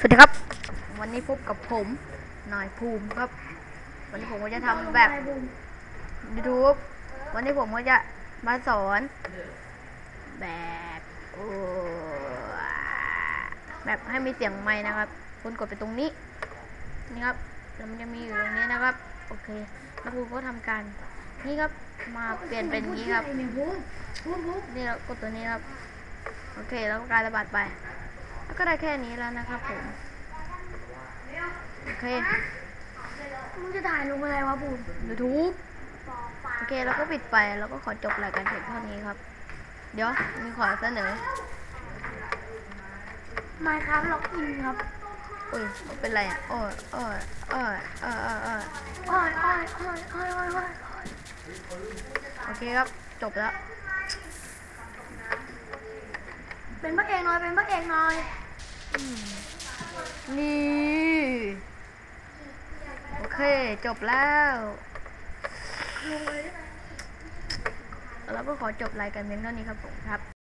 สวัสดีครับ วันนี้พบกับผมนายภูมิครับ วันนี้ผมก็จะทำแบบ YouTube วันนี้ผมก็จะมาสอน แบบโอ้แบบให้มีเสียงไม้นะครับคุณกดไปตรงนี้นี่ครับแล้วมันจะมีอยู่ตรงนี้นะครับ โอเค แล้วคุณก็ทำการนี่ครับมาเปลี่ยนเป็นนี้ครับนี่เรากดตัวนี้ครับ โอเค แล้วการระบาดไป ก็ได้แค่นี้แล้วนะครับผม โอเค มึงจะถ่ายลงอะไรวะบูม YouTube โอเคแล้วก็ปิดไปแล้วก็ขอจบรายการเพียงเท่านี้ครับ เดี๋ยวมีขอเสนอมาครับล็อกอินครับอุ้ยเป็นไรอะโอ้ยโอ้ยโอ้ยโอ้ยโอ้ยโอ้ยอ้อยอ้อยอ้อยอ้อยอ้อยอ้อยโอเคครับ จบแล้ว เป็นพระเอกหน่อย เป็นพระเอกหน่อยนี่ โอเค จบแล้วแล้วก็ขอจบรายการเพียงเท่านี้ครับผมครับ